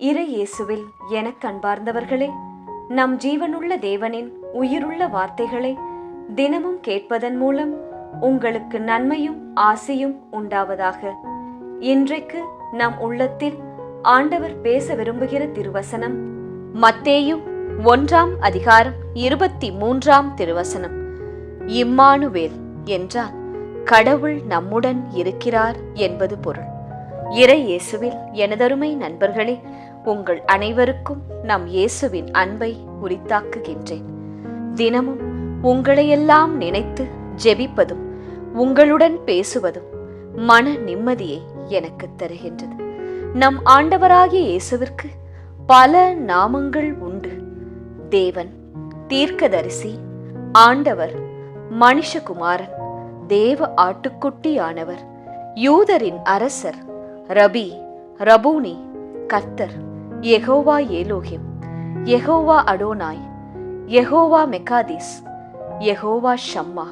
இறை இயேசுவில் எனக் கண்பார்ந்தவர்களே நம் ஜீவனுள்ள தேவனின் உயிருள்ள வார்த்தைகளை தினமும் கேட்பதன் மூலம் உங்களுக்கு நன்மையும் ஆசையும் உண்டாவதாக. இன்றைக்கு நம் உள்ளத்தில் ஆண்டவர் பேச விரும்புகிற திருவசனம் மத்தேயும் ஒன்றாம் அதிகாரம் இருபத்தி மூன்றாம் திருவசனம். இம்மானுவேல் என்றால் கடவுள் நம்முடன் இருக்கிறார் என்பது பொருள். இறை இயேசுவில் எனதருமை நண்பர்களே உங்கள் அனைவருக்கும் நம் இயேசுவின் அன்பை உரித்தாக்குகின்றேன். தினமும் உங்களையெல்லாம் நினைத்து ஜெபிப்பதும் உங்களுடன் பேசுவதும் மன நிம்மதியை எனக்கு தருகின்றது. நம் ஆண்டவராகிய இயேசுவிற்கு பல நாமங்கள் உண்டு. தேவன் தீர்க்கதரிசி ஆண்டவர் மனுஷகுமாரன் தேவ ஆட்டுக்குட்டியானவர் யூதரின் அரசர் ரபி ரபூனி கர்த்தர் Jehovah Elohim Jehovah Adonai Jehovah மெக்காதீஸ் Jehovah Shammah.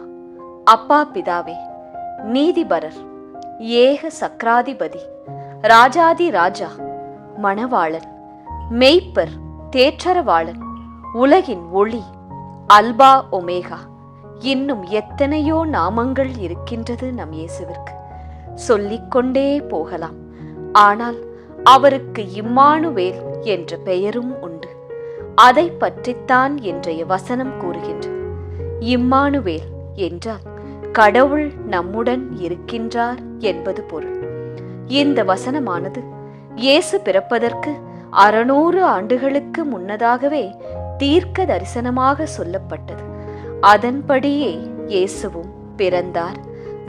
அப்பா பிதாவே நீதிபரர் ஏக சக்ராதிபதி ராஜாதி ராஜா மணவாளன் மெய்ப்பர் தேற்றரவாளன் உலகின் ஒளி அல்பா ஒமேகா இன்னும் எத்தனையோ நாமங்கள் இருக்கின்றது நம் இயேசுவிற்கு. சொல்லிக்கொண்டே போகலாம். ஆனால் அவருக்கு இம்மானுவேல் என்ற பெயரும் உண்டு. அதை பற்றித்தான் இன்றைய வசனம் கூறுகின்றது இம்மானுவேல் என்றால் கடவுள் நம்முடன் இருக்கின்றார் என்பது பொருள். இந்த வசனமானது இயேசு பிறப்பதற்கு அறுநூறு ஆண்டுகளுக்கு முன்னதாகவே தீர்க்க தரிசனமாக சொல்லப்பட்டது. அதன்படியே இயேசுவும் பிறந்தார்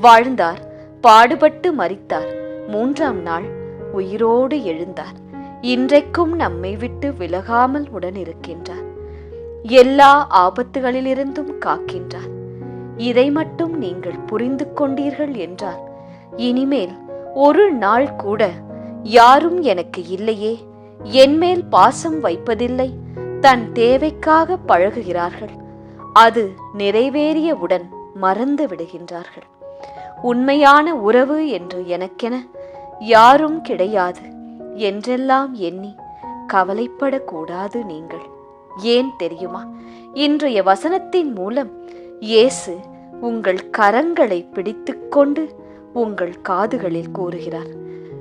வாழ்ந்தார் பாடுபட்டு மறித்தார் மூன்றாம் நாள் உயிரோடு எழுந்தார். இன்றைக்கும் நம்மை விட்டு விலகாமல் உடன் இருக்கின்றார் எல்லா ஆபத்துகளிலிருந்தும் காக்கின்றார். இதை மட்டும் நீங்கள் புரிந்து கொண்டீர்கள் என்றால் இனிமேல் ஒரு நாள் கூட யாரும் எனக்கு இல்லையே. என்மேல் பாசம் வைப்பதில்லை. தன் தேவைக்காக பழகுகிறார்கள். அது நிறைவேறியவுடன் மறந்து விடுகின்றார்கள். உண்மையான உறவு என்று எனக்கென யாரும் கிடையாது என்றெல்லாம் எண்ணி கவலைப்படக்கூடாது நீங்கள். ஏன் தெரியுமா? இன்றைய வசனத்தின் மூலம் இயேசு உங்கள் கரங்களை பிடித்துக்கொண்டு உங்கள் காதுகளில் கூறுகிறார்.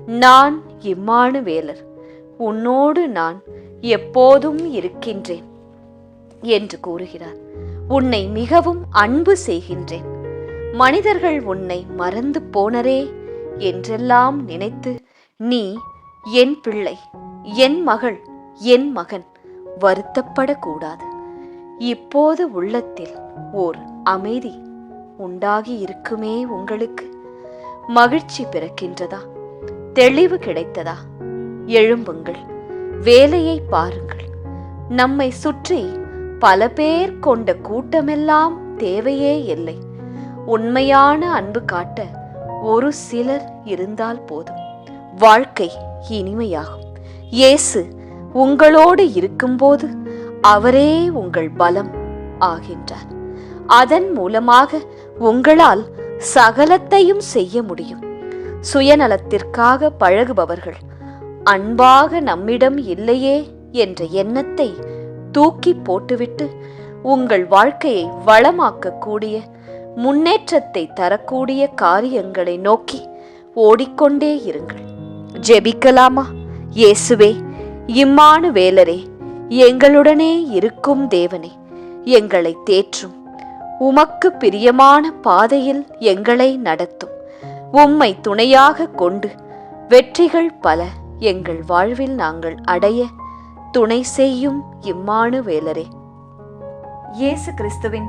நான் இம்மானு வேலர் உன்னோடு நான் எப்போதும் இருக்கின்றேன் என்று கூறுகிறார். உன்னை மிகவும் அன்பு செய்கின்றேன். மனிதர்கள் உன்னை மறந்து போனரே என்றெல்லாம் நினைத்து நீ என் பிள்ளை என் மகள் என் மகன் வருத்தப்படக்கூடாது. இப்போது உள்ளத்தில் ஓர் அமைதி உண்டாகி இருக்குமே உங்களுக்கு? மகிழ்ச்சி பிறக்கின்றதா? தெளிவு கிடைத்ததா? எழும்புங்கள் வேலையை பாருங்கள். நம்மை சுற்றி பல பேர் கொண்ட கூட்டமெல்லாம் தேவையே இல்லை. உண்மையான அன்பு காட்ட ஒரு சிலர் இருந்தால் போதும். வாழ்க்கை இனிமையாகும். இயேசு உங்களோடு இருக்கும்போது அவரே உங்கள் பலம் ஆகின்றார். அதன் மூலமாக உங்களால் சகலத்தையும் செய்ய முடியும். சுயநலத்திற்காக பழகுபவர்கள் அன்பாக நம்மிடம் இல்லையே என்ற எண்ணத்தை தூக்கி போட்டுவிட்டு உங்கள் வாழ்க்கையை வளமாக்கக்கூடிய முன்னேற்றத்தை தரக்கூடிய காரியங்களை நோக்கி ஓடிக்கொண்டே இருங்கள். ஜெபிக்கலாமா? இயேசுவே இம்மானு வேலரே எங்களுடனே இருக்கும் தேவனே எங்களை தேற்றும். உமக்கு பிரியமான பாதையில் எங்களை நடத்தும். உம்மை துணையாக கொண்டு வெற்றிகள் பல எங்கள் வாழ்வில் நாங்கள் அடைய துணை செய்யும் இம்மானு வேலரே இயேசு கிறிஸ்துவின்